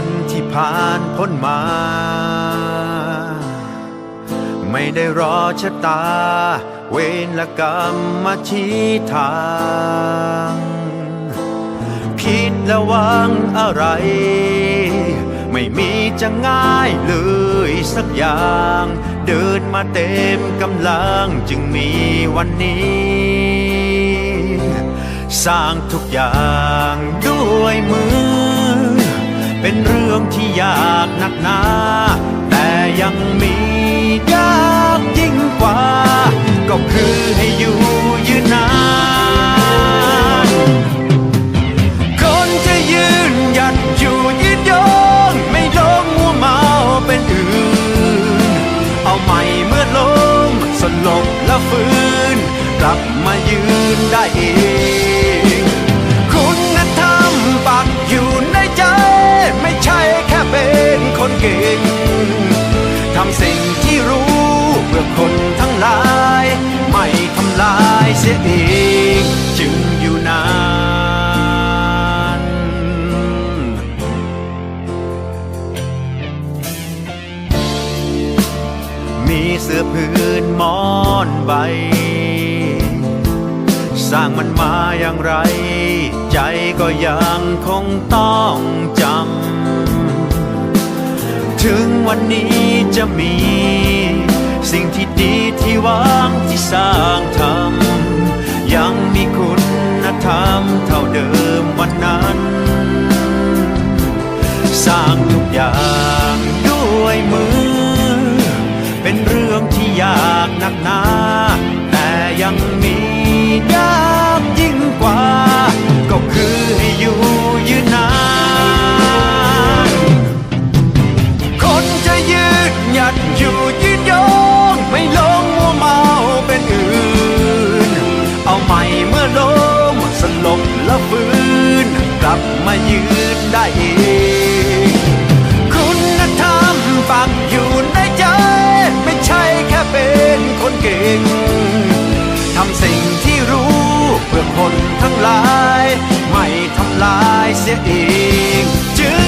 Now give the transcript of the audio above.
คนพ้นมา ไม่ได้รอชะตา เวรละกรรมมาชี้ทาง คิดและหวังอะไร ไม่มีจะง่ายเลยสักอย่าง เดินมาเต็มกำลังจึงมีวันนี้ สร้างทุกอย่างด้วยมือ เป็นเรื่องที่ยากนักหนา สียเองจึงอยู่นานมีเสื้อพื้นหมอนใบ สร้างมันมาอย่างไร ใจก็ยังคงต้องจำ ถึงวันนี้จะมีสิ่งที่ดีที่หวังที่สร้างทำ คุณธรรมเท่าเดิมวันนั้น สร้างทุกอย่างด้วยมือ เป็นเรื่องที่ยากหนักหนาแต่ยังมียากยิ่งกว่า ก็คือ รู้เพื่อคนทั้งหลาย ไม่ทำลายเสียเองจึง